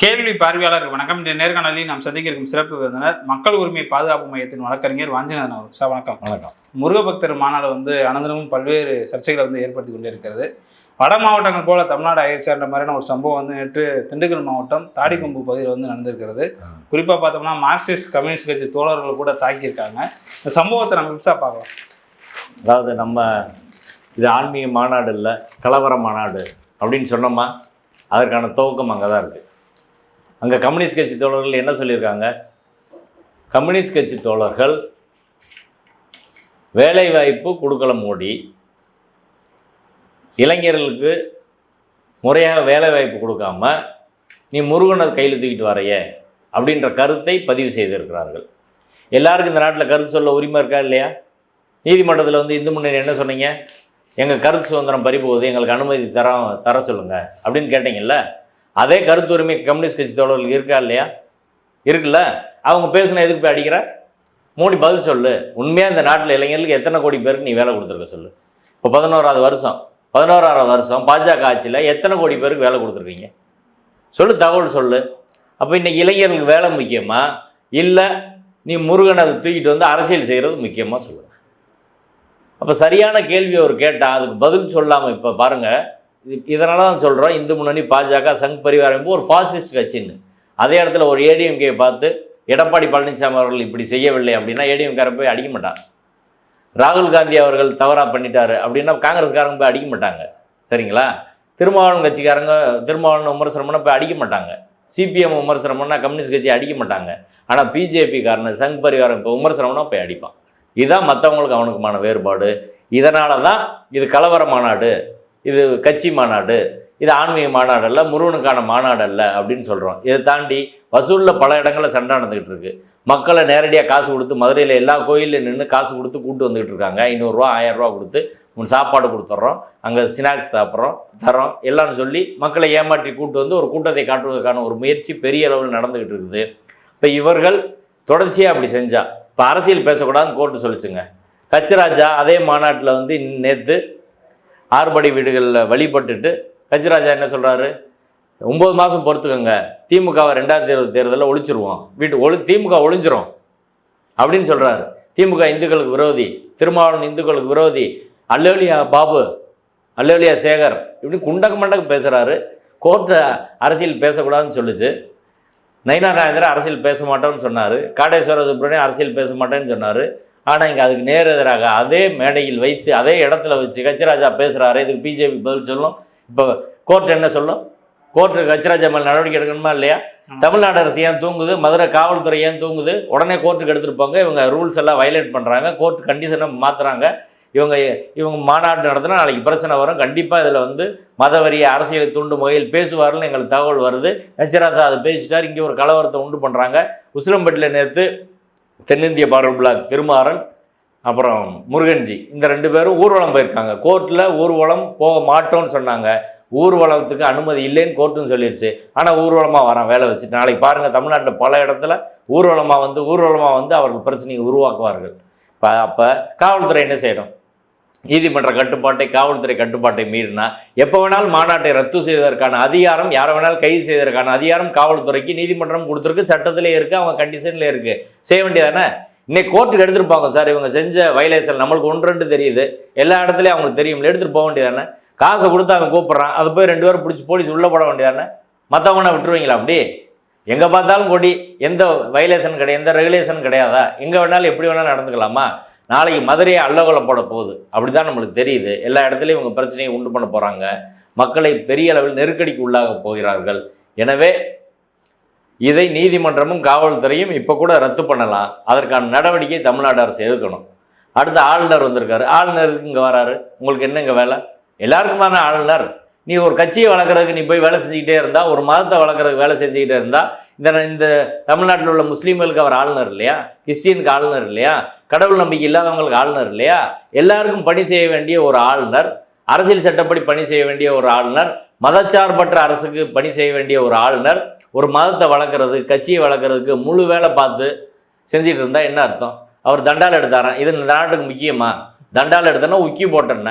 கேள்வி பார்வையாளர் வணக்கம். இந்த நேர்காணலில் நாம் சந்திக்க இருக்கும் சிறப்பு விருந்தினர் மக்கள் உரிமை பாதுகாப்பு மையத்தின் வழக்கறிஞர் வாஞ்சிநாதன் அவர் சார் வணக்கம். வணக்கம். முருகபக்தர் மாநாடு வந்து அனந்தரமும் பல்வேறு சர்ச்சைகளை வந்து ஏற்படுத்தி கொண்டே இருக்கிறது வட மாவட்டங்கள் போல தமிழ்நாடு ஆயிடுச்சான்ற மாதிரியான ஒரு சம்பவம் வந்து நேற்று திண்டுக்கல் மாவட்டம் தாடிக்கொம்பு பகுதியில் வந்து நடந்திருக்கிறது. குறிப்பாக பார்த்தோம்னா மார்க்சிஸ்ட் கம்யூனிஸ்ட் கட்சி தோழர்கள் கூட தாக்கியிருக்காங்க. இந்த சம்பவத்தை நம்ம விசா பார்க்கலாம். அதாவது நம்ம இது ஆன்மீக மாநாடு இல்லை கலவர மாநாடு அப்படின்னு சொன்னோமா அதற்கான துவக்கம் அங்கே தான் இருக்குது அங்கே கம்யூனிஸ்ட் கட்சி தோழர்கள் என்ன சொல்லியிருக்காங்க? கம்யூனிஸ்ட் கட்சி தோழர்கள் வேலைவாய்ப்பு கொடுக்கல மோடி. இளைஞர்களுக்கு முறையாக வேலைவாய்ப்பு கொடுக்காம நீ முருகனை கையில் தூக்கிட்டு வரையே அப்படின்ற கருத்தை பதிவு செய்திருக்கிறார்கள். எல்லாருக்கும் இந்த நாட்டில் கருத்து சொல்ல உரிமை இருக்கா இல்லையா? நீதிமன்றத்தில் வந்து இந்து முன்னணி என்ன சொன்னீங்க? எங்கள் கருத்து சுதந்திரம் பறிபோகுது எங்களுக்கு அனுமதி தர தர சொல்லுங்கள் அப்படின்னு கேட்டீங்கல்ல? அதே கருத்து உரிமை கம்யூனிஸ்ட் கட்சி தோழர்கள் இருக்கா இல்லையா? இருக்குல்ல. அவங்க பேசின எதுக்கு போய் அடிக்கிற? மோடி பதில் சொல்லு. உண்மையாக இந்த நாட்டில் இளைஞர்களுக்கு எத்தனை கோடி பேருக்கு நீ வேலை கொடுத்துருக்க சொல்லு? இப்போ பதினோராவது வருஷம். பதினோராவது வருஷம் பாஜக ஆட்சியில் எத்தனை கோடி பேருக்கு வேலை கொடுத்துருக்கீங்க? சொல்லு தகவல் சொல்லு. அப்போ இன்னைக்கு இளைஞர்களுக்கு வேலை முக்கியமா? இல்லை நீ முருகன் அதை தூக்கிட்டு வந்து அரசியல் செய்கிறது முக்கியமாக சொல்லு. அப்போ சரியான கேள்வி அவர் கேட்டால் அதுக்கு பதில் சொல்லாமல் இப்போ பாருங்கள் இதனால தான் சொல்கிறோம் இந்து முன்னணி பாஜக சங் பரிவாரம் என்பது ஒரு ஃபாசிஸ்ட் கட்சின்னு. அதே இடத்துல ஒரு ஏடிஎம்கே பார்த்து எடப்பாடி பழனிசாமி அவர்கள் இப்படி செய்யவில்லை அப்படின்னா ஏடிஎம்கார போய் அடிக்க மாட்டார் ராகுல் காந்தி அவர்கள் தவறாக பண்ணிட்டாரு அப்படின்னா காங்கிரஸ்காரங்க போய் அடிக்க மாட்டாங்க. சரிங்களா? திருமாவளவன் கட்சிக்காரங்க திருமாவளவன் விமர்சனம்னா போய் அடிக்க மாட்டாங்க. சிபிஎம் விமர்சனம்னா கம்யூனிஸ்ட் கட்சி அடிக்க மாட்டாங்க. ஆனால் பிஜேபி காரன் சங் பரிவாரம் இப்போ விமர்சனம்னா போய் அடிப்பான். இதுதான் மற்றவங்களுக்கு அவனுக்குமான வேறுபாடு. இதனால தான் இது கலவர மாநாடு இது கட்சி மாநாடு இது ஆன்மீக மாநாடு அல்ல முருகனுக்கான மாநாடு அல்ல அப்படின்னு சொல்கிறோம் இதை தாண்டி வசூலில் பல இடங்களில் சண்டை நடந்துகிட்டு இருக்கு. மக்களை நேரடியாக காசு கொடுத்து மதுரையில் எல்லா கோயிலில் நின்று காசு கொடுத்து கூட்டு வந்துகிட்டு இருக்காங்க. ஐநூறுரூவா ஆயிரரூவா கொடுத்து உன் சாப்பாடு கொடுத்துட்றோம். அங்கே ஸ்நாக்ஸ் சாப்பிட்றோம் தரோம் எல்லாம் சொல்லி மக்களை ஏமாற்றி கூட்டு வந்து ஒரு கூட்டத்தை காட்டுவதற்கான ஒரு முயற்சி பெரிய அளவில் நடந்துக்கிட்டு இருக்குது. இப்போ இவர்கள் தொடர்ச்சியாக அப்படி செஞ்சா இப்போ அரசியல் பேசக்கூடாதுன்னு கோர்ட்டு சொல்லிச்சுங்க. கச்சிராஜா அதே மாநாட்டில் வந்து நேற்று ஆறுபடை வீடுகளில் வழிபட்டுட்டு கஜிராஜா என்ன சொல்கிறாரு ஒம்பது மாதம் பொறுத்துக்கோங்க. திமுகவை ரெண்டாயிரத்தி இருபது தேர்தலில் ஒழிச்சிருவோம். வீட்டு ஒளி திமுக ஒழிஞ்சிரும் அப்படின்னு சொல்கிறாரு திமுக இந்துக்களுக்கு விரோதி திருமாவளவன் இந்துக்களுக்கு விரோதி அல்லோலியா பாபு அல்லோலியா சேகர் இப்படி குண்டக மண்டக பேசுகிறாரு கோர்ட்டு அரசியல் பேசக்கூடாதுன்னு சொல்லுச்சு. நயினா நாயந்திரன் அரசியல் பேச மாட்டோம்னு சொன்னார். காடேஸ்வர சுப்ரமணியம் அரசியல் பேச மாட்டேன்னு சொன்னார். ஆனால் இங்கே அதுக்கு நேர் எதிராக அதே மேடையில் வைத்து அதே இடத்துல வச்சு கச்சிராஜா பேசுகிறாரு இதுக்கு பிஜேபி பதில் சொல்லும். இப்போ கோர்ட் என்ன சொல்லும்? கோர்ட்டு கச்சிராஜா மேலே நடவடிக்கை எடுக்கணுமா இல்லையா? தமிழ்நாடு அரசு ஏன் தூங்குது? மதுரை காவல்துறை ஏன் தூங்குது? உடனே கோர்ட்டுக்கு எடுத்துகிட்டு போங்க. இவங்க ரூல்ஸ் எல்லாம் வயலேட் பண்ணுறாங்க கோர்ட் கண்டிஷனை மாற்றுறாங்க இவங்க இவங்க மாநாடு நடத்தினா நாளைக்கு பிரச்சனை வரும். கண்டிப்பாக இதில் வந்து மதவரிய அரசியலை தூண்டும் வகையில் பேசுவார்னு எங்களுக்கு தகவல் வருது. நச்சராசா அதை பேசிட்டார். இங்கே ஒரு கலவரத்தை உண்டு பண்ணுறாங்க உசிலம்பட்டியில் நேற்று தென்னிந்திய பாடல் பிளாக் திருமாறன் அப்புறம் முருகன்ஜி இந்த ரெண்டு பேரும் ஊர்வலம் போயிருக்காங்க. கோர்ட்டில் ஊர்வலம் போக மாட்டோம்னு சொன்னாங்க. ஊர்வலத்துக்கு அனுமதி இல்லைன்னு கோர்ட்டுன்னு சொல்லிடுச்சு ஆனால் ஊர்வலமாக வரான் வேலை வச்சுட்டு. நாளைக்கு பாருங்கள் தமிழ்நாட்டில் பல இடத்துல ஊர்வலமாக வந்து ஊர்வலமாக வந்து அவர்கள் பிரச்சனையை உருவாக்குவார்கள். இப்போ அப்போ காவல்துறை என்ன செய்யணும்? நீதிமன்ற கட்டுப்பாட்டை காவல்துறை கட்டுப்பாட்டை மீறினா எப்போ வேணாலும் மாநாட்டை ரத்து செய்வதற்கான அதிகாரம் யாரை வேணாலும் கைது செய்வதற்கான அதிகாரம் காவல்துறைக்கு நீதிமன்றம் கொடுத்துருக்கு. சட்டத்திலே இருக்குது அவங்க கண்டிஷன்லேயே இருக்குது செய்ய வேண்டியதானே? இன்னைக்கு கோர்ட்டுக்கு எடுத்துகிட்டு போங்க சார் இவங்க செஞ்ச வயலேஷன் நம்மளுக்கு ஒன்று ரெண்டு தெரியுது. எல்லா இடத்துலையும் அவங்களுக்கு தெரியும் எடுத்துகிட்டு போக வேண்டியதானே? காசை கொடுத்து அவன் கூப்பிட்றான் அது போய் ரெண்டு பேரும் பிடிச்சி போலீஸ் உள்ளே போட வேண்டியதானே? மற்றவங்கன்னா விட்டுருவீங்களா அப்படி? எங்கே பார்த்தாலும் கொடி எந்த வயலேஷன் கிடையாது எந்த ரெகுலேஷன் கிடையாதா? எங்கே வேணாலும் எப்படி வேணாலும் நடந்துக்கலாமா? நாளைக்கு மதுரையை அல்லகொலை போட போகுது. அப்படி தான் நம்மளுக்கு தெரியுது. எல்லா இடத்துலையும் இவங்க பிரச்சனையை உண்டு பண்ண போகிறாங்க மக்களை பெரிய அளவில் நெருக்கடிக்கு உள்ளாக போகிறார்கள். எனவே இதை நீதிமன்றமும் காவல்துறையும் இப்போ கூட ரத்து பண்ணலாம். அதற்கான நடவடிக்கை தமிழ்நாடு அரசு எடுக்கணும். அடுத்து ஆளுநர் வந்திருக்காரு. ஆளுநர் இங்கே வராரு. உங்களுக்கு என்ன இங்கே வேலை? எல்லாருக்குமான ஆளுநர். நீ ஒரு கட்சியை வளர்க்குறதுக்கு நீ போய் வேலை செஞ்சுக்கிட்டே இருந்தால் ஒரு மதத்தை வளர்க்குறதுக்கு வேலை செஞ்சுக்கிட்டே இருந்தால் இந்த இந்த தமிழ்நாட்டில் உள்ள முஸ்லீம்களுக்கு அவர் ஆளுநர் இல்லையா? கிறிஸ்டியனுக்கு ஆளுநர் இல்லையா? கடவுள் நம்பிக்கை இல்லாதவங்களுக்கு ஆளுநர் இல்லையா? எல்லாருக்கும் பணி செய்ய வேண்டிய ஒரு ஆளுநர் அரசியல் சட்டப்படி பணி செய்ய வேண்டிய ஒரு ஆளுநர் மதச்சார்பற்ற அரசுக்கு பணி செய்ய வேண்டிய ஒரு ஆளுநர் ஒரு மதத்தை வளர்க்குறது கட்சியை வளர்க்குறதுக்கு முழு வேலை பார்த்து செஞ்சிட்டு இருந்தால் என்ன அர்த்தம்? அவர் தண்டால் எடுத்தாராம் இது இந்த நாட்டுக்கு முக்கியமா? தண்டால் எடுத்தோன்னா உக்கி போட்டேன்ன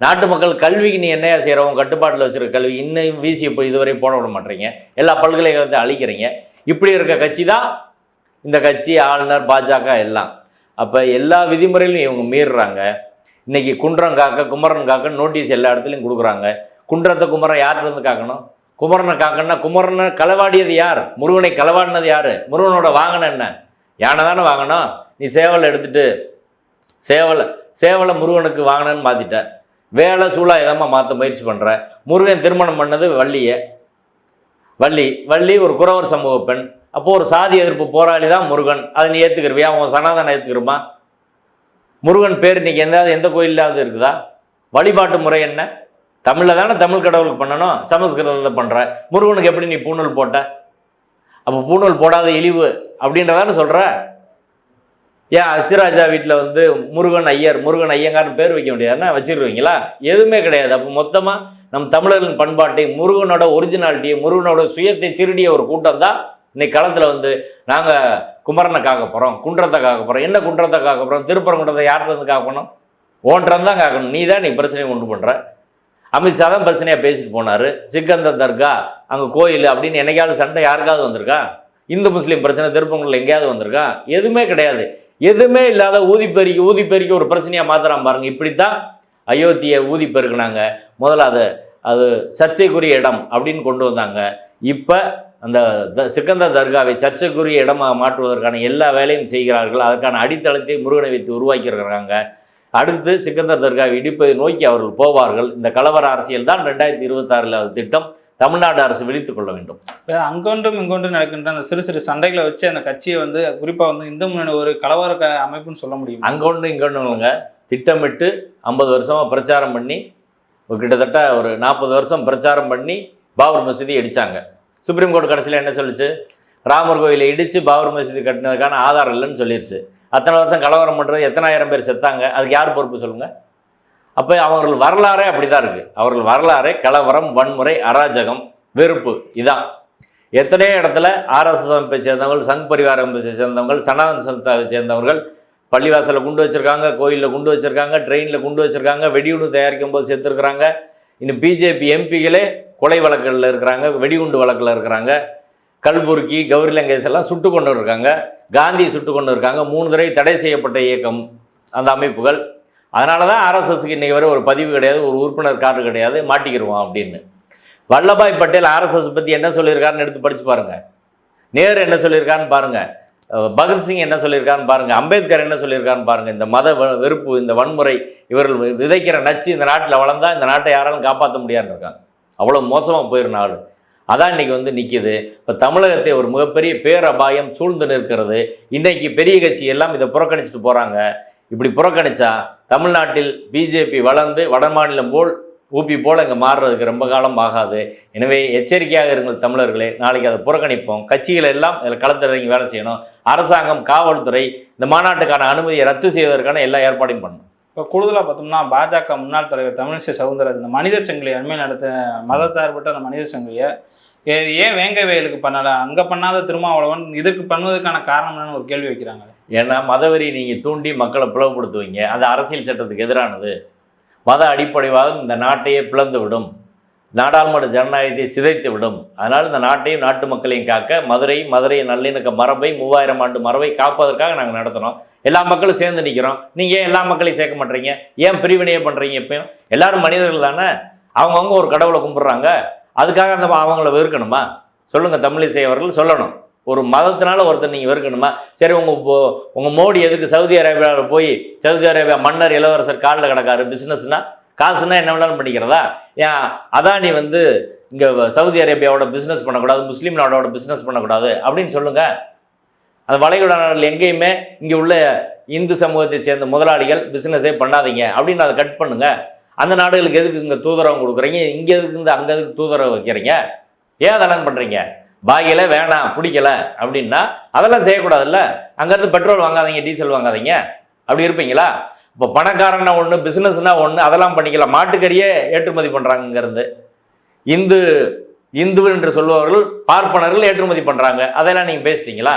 நாட்டு மக்கள் கல்விக்கு நீ என்னையா செய்கிறவங்க கட்டுப்பாட்டில் வச்சுருக்க கல்வி இன்னும் வீசி இப்போ இதுவரை போட விட மாட்டீங்க எல்லா பல்கலைக்கழகத்தையும் அழிக்கிறீங்க. இப்படி இருக்க கட்சி தான் இந்த கட்சி ஆளுநர் பாஜக எல்லாம். அப்போ எல்லா விதிமுறையிலும் இவங்க மீறுறாங்க. இன்னைக்கு குன்றம் காக்க குமரன் காக்க நோட்டீஸ் எல்லா இடத்துலையும் கொடுக்குறாங்க. குன்றத்தை குமரன் யார்கிட்டருந்து காக்கணும்? குமரனை காக்கணும்னா குமரனை களவாடியது யார்? முருகனை களவாடினது யார்? முருகனோட வாங்கின என்ன? யானை தானே வாங்கணும். நீ சேவலை எடுத்துட்டு சேவலை சேவலை முருகனுக்கு வாங்கினன்னு மாற்றிட்ட வேலை சூழாயுதமாக மாற்ற முயற்சி பண்ணுற முருகன் திருமணம் பண்ணது வள்ளியை. வள்ளி வள்ளி ஒரு குறவர் சமூக பெண். அப்போது ஒரு சாதி எதிர்ப்பு போராளி தான் முருகன். அதை நீ ஏற்றுக்கிறவியா உன் சனாதனம் ஏற்றுக்கிறமா முருகன் பேர் இன்னைக்கு எந்தாவது எந்த கோயிலாவது இருக்குதா? வழிபாட்டு முறை என்ன? தமிழில் தானே தமிழ் கடவுளுக்கு பண்ணணும்? சமஸ்கிருதத்தில் பண்ணுற முருகனுக்கு எப்படி நீ பூணூல் போட்ட? அப்போ பூணூல் போடாத இழிவு அப்படின்றதானே சொல்கிற ஏன் அச்சிராஜா வீட்டில் வந்து முருகன் ஐயர் முருகன் ஐயங்கார்னு பேர் வைக்க முடியாதுன்னா வச்சிருவீங்களா எதுவுமே கிடையாது. அப்போ மொத்தமாக நம் தமிழர்களின் பண்பாட்டை முருகனோட ஒரிஜினாலிட்டியை முருகனோட சுயத்தை திருடிய ஒரு கூட்டம் தான் இன்னைக்கு களத்தில் வந்து நாங்கள் குமரனை காக்க போகிறோம் குன்றத்தை காக்க போகிறோம் என்ன குன்றத்தை காக்க போகிறோம் திருப்பரங்குன்றத்தை யார்கிட்ட இருந்து காக்கணும்? ஓன்றம் தான் காக்கணும். நீ தான் நீ பிரச்சனையை கொண்டு பண்ணுற அமித்ஷா தான் பிரச்சனையாக பேசிட்டு போனார். சிக்கந்த தர்கா அங்கே கோயில் அப்படின்னு என்னைக்காவது சண்டை யாருக்காவது வந்திருக்கா? இந்து முஸ்லீம் பிரச்சனை திருப்பங்குள்ள எங்கேயாவது வந்திருக்கா? எதுவுமே கிடையாது. எதுவுமே இல்லாத ஊதி பெருக்கி ஊதி பெருக்கி ஒரு பிரச்சனையாக மாத்திரம் பாருங்க. இப்படித்தான் அயோத்தியை ஊதி பெருக்குனாங்க. முதல்ல அது அது சர்ச்சைக்குரிய இடம் அப்படின்னு கொண்டு வந்தாங்க. இப்போ அந்த த சிக்கந்தர் தர்காவை சர்ச்சைக்குரிய இடமாக மாற்றுவதற்கான எல்லா வேலையும் செய்கிறார்கள். அதற்கான அடித்தளத்தை முருகனை வைத்து உருவாக்கியிருக்கிறாங்க. அடுத்து சிக்கந்தர் தர்காவை இடிப்பதை நோக்கி அவர்கள் போவார்கள். இந்த கலவர அரசியல் தான் ரெண்டாயிரத்தி இருபத்தாறில் திட்டம். தமிழ்நாடு அரசு விழித்துக் கொள்ள வேண்டும். அங்கொன்றும் இங்கொன்றும் நடக்கின்ற அந்த சிறு சிறு சண்டைகளை வச்சு அந்த கட்சியை வந்து குறிப்பா வந்து இந்து முன்னணி ஒரு கலவர அமைப்புன்னு சொல்ல முடியும்? அங்கே ஒன்று இங்கே ஒன்றுங்க திட்டமிட்டு ஐம்பது வருஷமாக பிரச்சாரம் பண்ணி ஒரு கிட்டத்தட்ட ஒரு நாற்பது வருஷம் பிரச்சாரம் பண்ணி பாபர் மசூதி இடிச்சாங்க. சுப்ரீம் கோர்ட் கடைசியில் என்ன சொல்லுச்சு? ராமர் கோயிலை இடித்து பாபர் மசூதி கட்டினதுக்கான ஆதாரம் இல்லைன்னு சொல்லிருச்சு. அத்தனை வருஷம் கலவரம் பண்ணுறது எத்தனாயிரம் பேர் செத்தாங்க? அதுக்கு யார் பொறுப்பு சொல்லுங்கள் அப்போ அவர்கள் வரலாறே அப்படி தான் இருக்குது அவர்கள் வரலாறே கலவரம் வன்முறை அராஜகம் வெறுப்பு இதான். எத்தனையோ இடத்துல ஆர்எஸ்எஸ் அமைப்பை சேர்ந்தவர்கள் சங் பரிவார அமைப்பை சேர்ந்தவர்கள் சனாதன சந்தாவை சேர்ந்தவர்கள் பள்ளிவாசலில் குண்டு வச்சுருக்காங்க கோயிலில் குண்டு வச்சுருக்காங்க ட்ரெயினில் குண்டு வச்சுருக்காங்க வெடிகுண்டு தயாரிக்கும் போது செத்துருக்குறாங்க. இன்னும் பிஜேபி எம்பிகளே கொலை வழக்குகளில் இருக்கிறாங்க வெடிகுண்டு வழக்கில் இருக்கிறாங்க. கல்புர்கி கௌரி லங்கேஷ் எல்லாம் சுட்டு கொண்டு இருக்காங்க காந்தி சுட்டு கொண்டு இருக்காங்க மூணு தடவை தடை செய்யப்பட்ட இயக்கம் அந்த அமைப்புகள். அதனால தான் ஆர்எஸ்எஸ்க்கு இன்றைக்கி வரை ஒரு பதிவு கிடையாது ஒரு உறுப்பினர் கார்டு கிடையாது மாட்டிக்கிடுவோம் அப்படின்னு. வல்லபாய் பட்டேல் ஆர்எஸ்எஸ் பற்றி என்ன சொல்லியிருக்காருன்னு எடுத்து படித்து பாருங்கள் நேரு என்ன சொல்லியிருக்காருன்னு பாருங்கள் பகத்சிங் என்ன சொல்லியிருக்காருன்னு பாருங்கள் அம்பேத்கர் என்ன சொல்லியிருக்காருன்னு பாருங்கள் இந்த மத வெறுப்பு இந்த வன்முறை இவர்கள் விதைக்கிற நச்சு இந்த நாட்டில் வளர்ந்தால் இந்த நாட்டை யாராலும் காப்பாற்ற முடியாதுன்னு இருக்காங்க. அவ்வளோ மோசமாக போயிரு நாடு. அதான் இன்னைக்கு வந்து நிற்கிது இப்போ தமிழகத்தை ஒரு மிகப்பெரிய பேரபாயம் சூழ்ந்து நிற்கிறது. இன்றைக்கி பெரிய கட்சி எல்லாம் இதை புறக்கணிச்சிட்டு போகிறாங்க இப்படி புறக்கணிச்சா தமிழ்நாட்டில் பிஜேபி வளர்ந்து வட மாநிலம் போல் ஊபி போல் இங்கே மாறுறதுக்கு ரொம்ப காலம் ஆகாது. எனவே எச்சரிக்கையாக இருங்கள் தமிழர்களே நாளைக்கு அதை புறக்கணிப்போம். கட்சிகள் எல்லாம் இதில் களத்திறங்கி வேலை செய்யணும். அரசாங்கம் காவல்துறை இந்த மாநாட்டுக்கான அனுமதியை ரத்து செய்வதற்கான எல்லா ஏற்பாடையும் பண்ணணும். இப்போ கூடுதலாக பார்த்தோம்னா பாஜக முன்னாள் தலைவர் தமிழிசை சவுந்தரராஜன் இந்த மனித சங்கிலி அண்மையில் நடத்த மதச்சார்பற்ற அந்த மனித சங்கிலியை ஏன் வேங்க வயலுக்கு பண்ணலை? அங்கே பண்ணாத திருமாவளவன் இதற்கு பண்ணுவதற்கான காரணம் என்னன்னு ஒரு கேள்வி வைக்கிறாங்க. ஏன்னா மதவெறி நீங்கள் தூண்டி மக்களை பிளவுபடுத்துவீங்க. அது அரசியல் சட்டத்துக்கு எதிரானது. மத அடிப்படைவாதம் இந்த நாட்டையே பிளந்து விடும் நாடாளுமன்ற ஜனநாயகத்தை சிதைத்து விடும் அதனால் இந்த நாட்டையும் நாட்டு மக்களையும் காக்க மதுரை மதுரை நல்லிணக்க மரபை மூவாயிரம் ஆண்டு மரபை காப்பதற்காக நாங்கள் நடத்தினோம் எல்லா மக்களும் சேர்ந்து நிற்கிறோம் நீங்கள் ஏன் எல்லா மக்களையும் சேர்க்க மாட்டீங்க? ஏன் பிரிவினையே பண்ணுறீங்க எப்பயும் எல்லாரும் மனிதர்கள் தானே? அவங்கவுங்க ஒரு கடவுளை கும்பிட்றாங்க. அதுக்காக அந்த அவங்கள வெறுக்கணுமா? சொல்லுங்கள் தமிழிசை அவர்கள் சொல்லணும். ஒரு மதத்தினால ஒருத்தர் நீங்கள் வெறுக்கணுமா? சரி உங்கள் உங்கள் மோடி எதுக்கு சவுதி அரேபியாவில் போய் சவுதி அரேபியா மன்னர் இளவரசர் காலில் கிடக்காரு பிஸ்னஸ்னா காசுனா என்ன வேணாலும் பண்ணிக்கிறதா ஏன் அதானி வந்து இங்கே சவுதி அரேபியாவோட பிஸ்னஸ் பண்ணக்கூடாது முஸ்லீம் நாடோட பிஸ்னஸ் பண்ணக்கூடாது அப்படின்னு சொல்லுங்கள் அந்த வளைகுடா நாடுகள் எங்கேயுமே இங்கே உள்ள இந்து சமூகத்தை சேர்ந்த முதலாளிகள் பிஸ்னஸே பண்ணாதீங்க அப்படின்னு அதை கட் பண்ணுங்கள் அந்த நாடுகளுக்கு எதுக்கு இங்கே தூதரகம் கொடுக்குறீங்க? இங்கே எதுக்கு இந்த அங்கே எதுக்கு தூதரகம் வைக்கிறீங்க? ஏன் அதெல்லாம் பண்ணுறீங்க பாகியில வேணாம் பிடிக்கல அப்படின்னா அதெல்லாம் செய்யக்கூடாதுல்ல? அங்கேருந்து பெட்ரோல் வாங்காதீங்க டீசல் வாங்காதீங்க. அப்படி இருப்பீங்களா? இப்போ பணக்காரன்னா ஒன்று பிஸ்னஸ்னா ஒன்று அதெல்லாம் பண்ணிக்கலாம் மாட்டுக்கறியே ஏற்றுமதி பண்ணுறாங்க இங்கேருந்து. இந்து இந்து என்று சொல்பவர்கள் பார்ப்பனர்கள் ஏற்றுமதி பண்ணுறாங்க அதெல்லாம் நீங்கள் பேசிட்டீங்களா?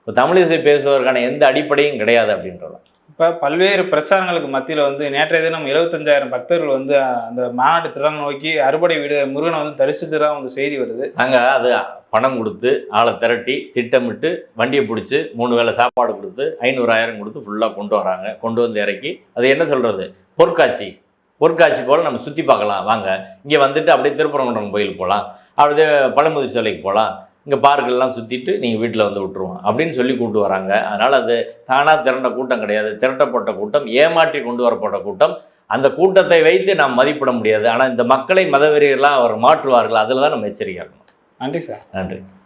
இப்போ தமிழிசை பேசுவதற்கான எந்த அடிப்படையும் கிடையாது அப்படின்றலாம் இப்போ பல்வேறு பிரச்சாரங்களுக்கு மத்தியில் வந்து நேற்றைய தினம் எழுபத்தஞ்சாயிரம் பக்தர்கள் வந்து அந்த மாநாட்டு திறன் நோக்கி அறுபடை வீடு முருகனை வந்து தரிசிச்சதா வந்து செய்தி வருது. நாங்கள் அது பணம் கொடுத்து ஆளை திரட்டி திட்டமிட்டு வண்டியை பிடிச்சி மூணு வேளை சாப்பாடு கொடுத்து ஐநூறாயிரம் கொடுத்து ஃபுல்லாக கொண்டு வராங்க. கொண்டு வந்து இறக்கி அது என்ன சொல்கிறது பொற்காட்சி. பொற்காட்சி போல் நம்ம சுற்றி பார்க்கலாம். வாங்க. இங்கே வந்துட்டு அப்படியே திருப்பரங்குன்றம் கோயிலுக்கு போகலாம். அப்படியே பழமுதிர் சிலைக்கு போகலாம். இங்கே பார்க்கெல்லாம் சுற்றிட்டு நீங்கள் வீட்டில் வந்து விட்டுருவோம் அப்படின்னு சொல்லி கூட்டு வராங்க. அதனால் அது தானாக திரண்ட கூட்டம் கிடையாது. திரட்டப்பட்ட கூட்டம் ஏமாற்றி கொண்டு வரப்பட்ட கூட்டம். அந்த கூட்டத்தை வைத்து நாம் மதிப்பிட முடியாது. ஆனால் இந்த மக்களை மதவெறிகளாக அவர் மாற்றுவார்கள். அதில் தான் நம்ம எச்சரிக்கையாக இருக்கணும். நன்றி சார். நன்றி.